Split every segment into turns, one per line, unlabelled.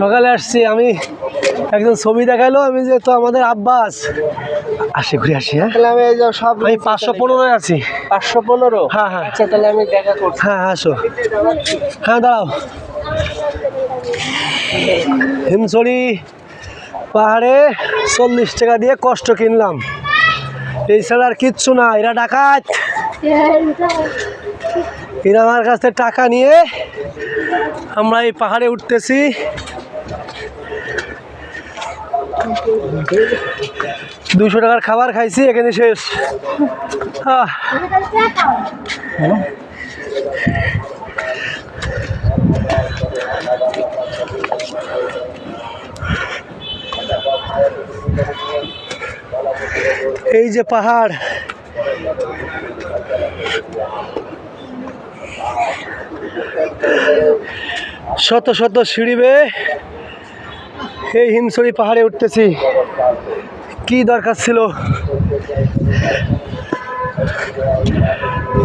সকালে আসছি আমি একজন ছবি দেখাইলো আমি যে তো আমাদের আব্বাস। আসি ঘুরে আসি হ্যাঁ?
তাহলে আমি এই যে সব
আমি পাঁচশো পনেরোয় আছি।
পাঁচশো পনেরো?
হ্যাঁ হ্যাঁ।
আচ্ছা তাহলে আমি দেখা করছি।
হ্যাঁ হ্যাঁ আসো। হ্যাঁ দাঁড়াও। হিমছড়ি পাহাড়ে চল্লিশ টাকা দিয়ে কষ্ট কিনলাম। এই ছাড়া আর কিচ্ছু না, এরা ডাকাত। এরা আমার কাছ টাকা নিয়ে আমরা এই পাহাড়ে উঠতেছি। দুশো টাকার খাবার খাইছি, এখানে শেষ। এই যে পাহাড়। শত শত সিঁড়ি বেয়ে এই হিমছড়ি পাহাড়ে উঠতেছি। কি দরকার ছিল?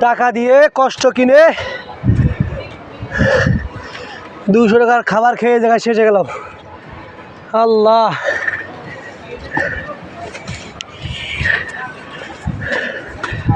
টাকা দিয়ে কষ্ট কিনে দুশো টাকার খাবার খেয়ে জায়গায় শেষে গেলাম। আল্লাহ।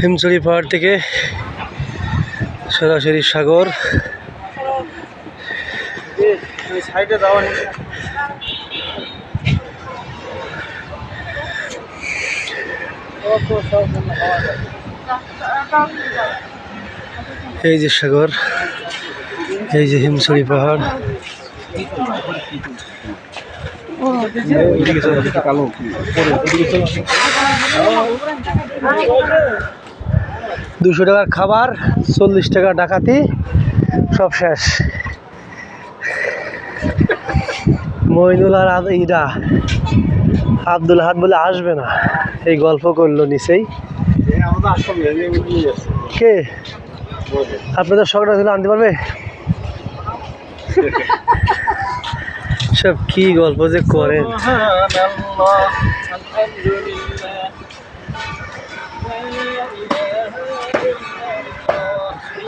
হিমছড়ি পাহাড় থেকে সরাসরি সাগর। এই যে সাগর এই যে হিমছড়ি পাহাড়। দুশো টাকার খাবার, চল্লিশ টাকা ডাকাতি, সব শেষ। মইনুল আর ইরা, আব্দুল হাত বলে আসবে না। এই গল্প করল নিচেই। কে? আপনাদের ছিল, আনতে পারবে? সব কি গল্প যে
করে